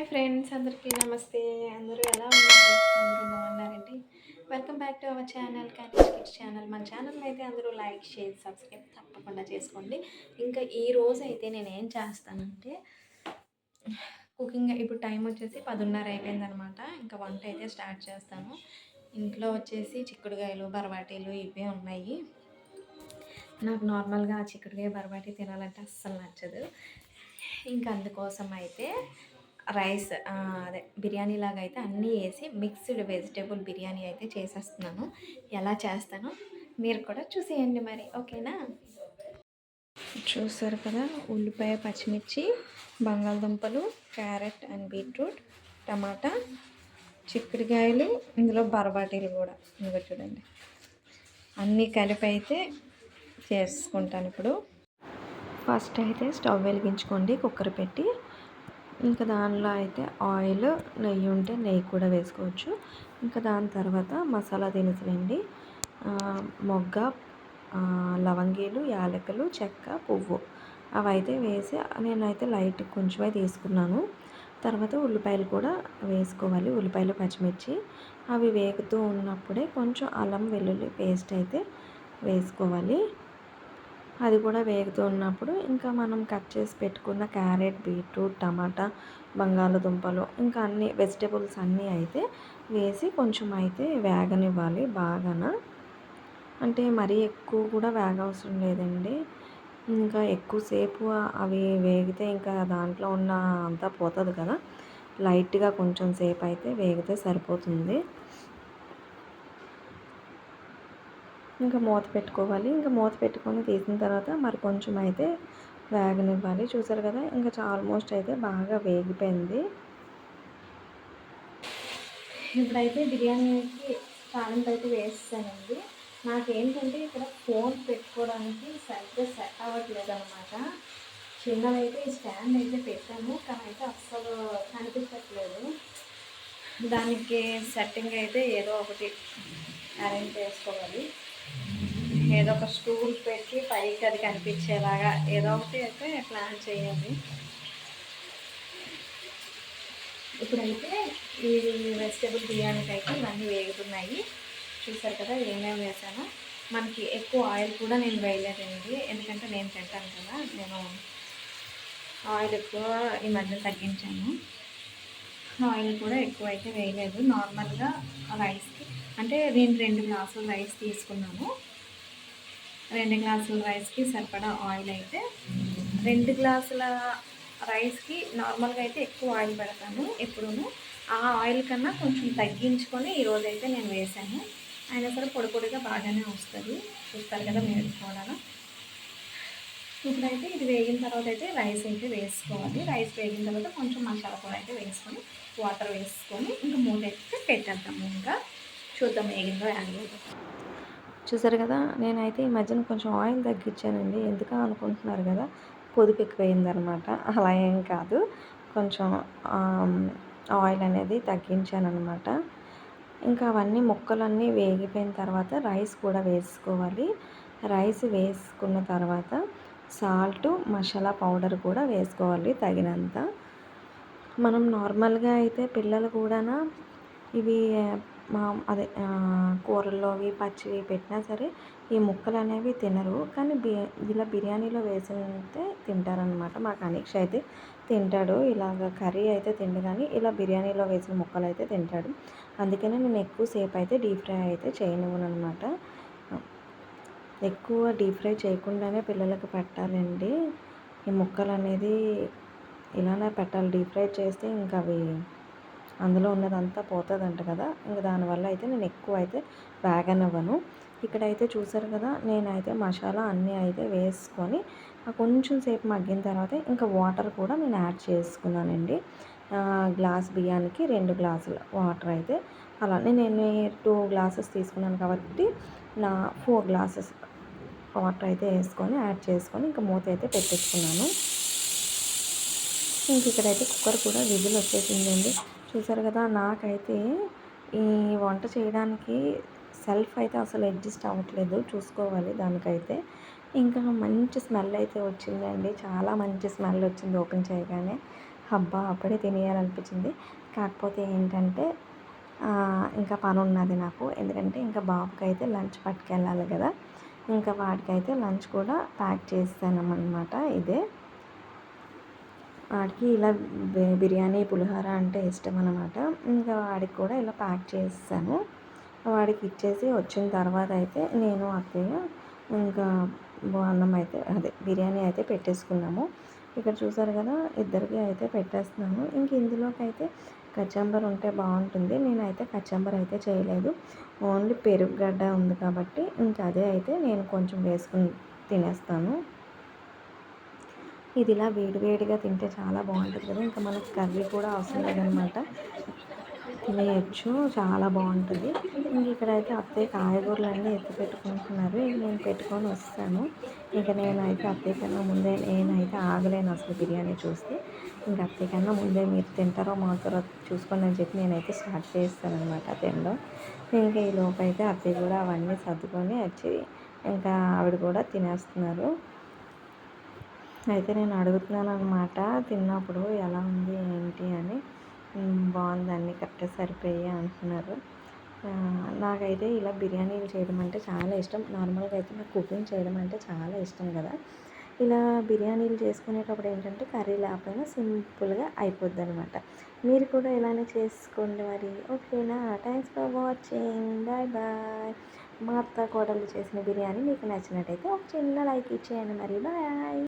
Hi friends అందరికీ నమస్తే. అందరూ ఎలా ఉన్నారు? అందరూ బాగున్నారండి. Welcome back to our channel కానీ కిడ్స్ ఛానల్. మన ఛానల్ అయితే అందరూ లైక్ షేర్ సబ్స్క్రైబ్ తప్పకుండా చేసుకోండి. ఇంకా ఈ రోజు అయితే నేను ఏం చేస్తానంటే కుకింగ్ ఇప్పుడు టైం వచ్చేసి పదున్నర అయిపోయిందనమాట ఇంకా వంట అయితే స్టార్ట్ చేస్తాను. ఇంట్లో వచ్చేసి చిక్కుడుకాయలు బరబాటీలు ఇవే ఉన్నాయి. నాకు నార్మల్గా చిక్కుడుకాయ బరబాటి తినాలంటే అస్సలు నచ్చదు. ఇంకా అందుకోసం అయితే రైస్ అదే బిర్యానీ లాగా అయితే అన్నీ వేసి మిక్స్డ్ వెజిటేబుల్ బిర్యానీ అయితే చేసేస్తున్నాను. ఎలా చేస్తానో మీరు కూడా చూసేయండి మరి ఓకేనా? చూసారు కదా ఉల్లిపాయ పచ్చిమిర్చి బంగాళదుంపలు క్యారెట్ అండ్ బీట్రూట్ టమాటా చిక్కుడుకాయలు ఇందులో బరబాటీలు కూడా. ఇంకా చూడండి. అన్నీ కలిపి అయితే చేసుకుంటాను ఇప్పుడు. ఫస్ట్ అయితే స్టవ్ వెలిగించుకోండి కుక్కర్ పెట్టి. ఇంకా దానిలో అయితే ఆయిల్ నెయ్యి ఉంటే నెయ్యి కూడా వేసుకోవచ్చు. ఇంకా దాని తర్వాత మసాలా దినుసులండి మొగ్గ లవంగీలు యాలకులు చెక్క పువ్వు. అవి అయితే వేసి నేనైతే లైట్ కొంచెమే తీసుకున్నాను. తర్వాత ఉల్లిపాయలు కూడా వేసుకోవాలి. ఉల్లిపాయలు పచ్చిమిర్చి అవి వేగుతూ ఉన్నప్పుడే కొంచెం అల్లం వెల్లుల్లి పేస్ట్ అయితే వేసుకోవాలి. అది కూడా వేగుతూ ఉన్నప్పుడు ఇంకా మనం కట్ చేసి పెట్టుకున్న క్యారెట్ బీట్రూట్ టమాటా బంగాళదుంపలు ఇంకా అన్ని వెజిటేబుల్స్ అన్నీ అయితే వేసి కొంచెం అయితే వేగనివ్వాలి బాగాన. అంటే మరీ ఎక్కువ కూడా వేగవసరం లేదండి. ఇంకా ఎక్కువసేపు అవి వేగితే ఇంకా దాంట్లో ఉన్న అంతా పోతుంది కదా. లైట్గా కొంచెం సేపు అయితే వేగితే సరిపోతుంది. ఇంకా మూత పెట్టుకోవాలి. ఇంకా మూత పెట్టుకొని తీసిన తర్వాత మరి కొంచెం అయితే వేగనివ్వాలి. చూసారు కదా ఇంకా ఆల్మోస్ట్ అయితే బాగా వేగిపోయింది. ఇప్పుడైతే బిర్యానీకి తాలింపు అయితే వేస్తానండి నాకేంటంటే ఇక్కడ ఫోన్ పెట్టుకోవడానికి సరిగ్గా సెట్ అవ్వట్లేదు అనమాట చిన్నదైతే ఈ స్టాండ్ అయితే పెట్టాము కానీ అయితే అస్సలు కనిపించట్లేదు. దానికి సెట్టింగ్ అయితే ఏదో ఒకటి అరేంజ్ చేసుకోవాలి. ఏదో ఒక స్టూల్ పెట్టి పైకి అది కనిపించేలాగా ఏదో ఒకటి అయితే ప్లాన్ చేయాలి. ఇప్పుడైతే ఈ వెజిటేబుల్ బిర్యానీకి అయితే ఇవన్నీ వేగుతున్నాయి. చూసారు కదా ఏమేమి వేసాను. మనకి ఎక్కువ ఆయిల్ కూడా నేను వేయలేదండి. ఎందుకంటే నేను తింటాను కదా నేను ఆయిల్ ఎక్కువ ఈ మధ్య తగ్గించాను. ఆయిల్ కూడా ఎక్కువ అయితే వేయలేదు నార్మల్గా రైస్కి అంటే నేను రెండు గ్లాసులు రైస్ తీసుకున్నాను. రెండు గ్లాసుల రైస్కి సరిపడా ఆయిల్ అయితే రెండు గ్లాసుల రైస్కి నార్మల్గా అయితే ఎక్కువ ఆయిల్ పెడతాను. ఎప్పుడూ ఆ ఆయిల్ కన్నా కొంచెం తగ్గించుకొని ఈరోజు అయితే నేను వేసాను. అయినా సరే పొడి పొడిగా బాగానే వస్తుంది. చూస్తారు కదా మీరు కూడా ఇప్పుడైతే ఇది వేగిన తర్వాత అయితే రైస్ అయితే వేసుకోవాలి. రైస్ వేగిన తర్వాత కొంచెం మసాలా కూడా అయితే వేసుకొని వాటర్ వేసుకొని ఇంకా మూడు అయితే పెట్టేద్దాము. ఇంకా చూద్దాం వేగిందో యాడ్ చూసారు కదా నేనైతే ఈ మధ్యన కొంచెం ఆయిల్ తగ్గించానండి ఎందుకు అనుకుంటున్నారు కదా పొదుపు ఎక్కువైందనమాట. అలా ఏం కాదు. కొంచెం ఆయిల్ అనేది తగ్గించాను ఇంకా అవన్నీ ముక్కలన్నీ వేగిపోయిన తర్వాత రైస్ కూడా వేసుకోవాలి. రైస్ వేసుకున్న తర్వాత సాల్ట్ మసాలా పౌడర్ కూడా వేసుకోవాలి తగినంత. మనం నార్మల్గా అయితే పిల్లలు కూడా ఇవి మా అదే కూరల్లో అవి పచ్చివి పెట్టినా సరే ఈ ముక్కలు అనేవి తినరు. కానీ బి ఇలా బిర్యానీలో వేసితే తింటారనమాట మా కనీక్ష అయితే. తింటాడు. ఇలాగ కర్రీ అయితే తిండు కానీ ఇలా బిర్యానీలో వేసిన ముక్కలు అయితే తింటాడు. అందుకనే నేను ఎక్కువసేపు అయితే డీప్ ఫ్రై అయితే చేయనివ్వనమాట అనమాట ఎక్కువ డీప్ ఫ్రై చేయకుండానే పిల్లలకు పెట్టాలండి. ఈ ముక్కలు అనేది ఇలానే పెట్టాలి. డీప్ ఫ్రై చేస్తే ఇంకా అవి అందులో ఉన్నదంతా పోతుందంట కదా. ఇంకా దానివల్ల అయితే నేను ఎక్కువ అయితే వేగనివ్వను ఇక్కడైతే చూసారు కదా నేనైతే మసాలా అన్నీ అయితే వేసుకొని కొంచెం సేపు మగ్గిన తర్వాత ఇంకా వాటర్ కూడా నేను యాడ్ చేసుకున్నానండి. గ్లాస్ బియ్యానికి రెండు గ్లాసుల వాటర్ అయితే అలానే నేను టూ గ్లాసెస్ తీసుకున్నాను కాబట్టి నా ఫోర్ గ్లాసెస్ వాటర్ అయితే వేసుకొని యాడ్ చేసుకొని ఇంకా మూత అయితే పెట్టేసుకున్నాను. ఇంక ఇక్కడైతే కుక్కర్ కూడా విజిల్ వచ్చేసిందండి. చూసారు కదా నాకైతే ఈ వంట చేయడానికి సెల్ఫ్ అయితే అసలు అడ్జస్ట్ అవ్వట్లేదు. చూసుకోవాలి దానికైతే. ఇంకా మంచి స్మెల్ అయితే వచ్చిందండి. చాలా మంచి స్మెల్ వచ్చింది ఓపెన్ చేయగానే. హబ్బా అప్పుడే తినేయాలనిపించింది. కాకపోతే ఏంటంటే ఇంకా పని ఉన్నది నాకు. ఎందుకంటే ఇంకా బాబుకి అయితే లంచ్ పట్టుకెళ్ళాలి కదా. ఇంకా వాడికైతే లంచ్ కూడా ప్యాక్ చేస్తాను అన్నమాట ఇదే. వాడికి ఇలా బిర్యానీ పులిహోర అంటే ఇష్టం అనమాట ఇంకా వాడికి కూడా ఇలా ప్యాక్ చేస్తాను. వాడికి ఇచ్చేసి వచ్చిన తర్వాత అయితే నేను అత్తయ్య ఇంకా అన్నం అయితే అదే బిర్యానీ అయితే పెట్టేసుకున్నాము. ఇక్కడ చూసారు కదా ఇద్దరికి అయితే పెట్టేస్తున్నాను. ఇంక ఇందులోకి అయితే కచంబర్ ఉంటే బాగుంటుంది. నేనైతే కచంబర్ అయితే చేయలేదు. ఓన్లీ పెరుగుగడ్డ ఉంది కాబట్టి ఇంకా అదే అయితే నేను కొంచెం వేసుకుని తినేస్తాను. ఇది ఇలా వేడివేడిగా తింటే చాలా బాగుంటుంది కదా. ఇంకా మనకు కర్రీ కూడా అవసరం లేదనమాట. తినేయచ్చు చాలా బాగుంటుంది. ఇంక ఇక్కడైతే అత్తయ్య కాయగూరలు అన్నీ ఎత్తి పెట్టుకుంటున్నారు. నేను పెట్టుకొని వస్తాను. ఇంకా నేనైతే అత్తయ్య కన్నా ముందే నేనైతే ఆగలేను అసలు బిర్యానీ చూస్తే. ఇంకా అత్తయ్య కన్నా ముందే మీరు తింటారో మాతారో చూసుకోండి అని చెప్పి నేనైతే స్టార్ట్ చేస్తాను అనమాట తినడం. ఇంకా ఈ లోపు అయితే అత్తయ్య కూడా అవన్నీ సర్దుకొని వచ్చి ఇంకా ఆవిడ కూడా తినేస్తున్నారు. అయితే నేను అడుగుతున్నాను అనమాట తిన్నప్పుడు ఎలా ఉంది ఏంటి అని. బాగుంది అన్నీ కరెక్ట్గా సరిపోయి అంటున్నారు. నాకైతే ఇలా బిర్యానీలు చేయడం అంటే చాలా ఇష్టం. నార్మల్గా అయితే నాకు కుకింగ్ చేయడం అంటే చాలా ఇష్టం కదా. ఇలా బిర్యానీలు చేసుకునేటప్పుడు ఏంటంటే కర్రీ లేకపోయినా సింపుల్గా అయిపోద్ది అనమాట మీరు కూడా ఇలానే చేసుకోండి మరి. ఓకేనా? Thanks for watching. Bye bye. మా అత్త కోడలు చేసిన బిర్యానీ మీకు నచ్చినట్టయితే ఒక చిన్న లైక్ ఇచ్చేయండి మరి. బాయ్.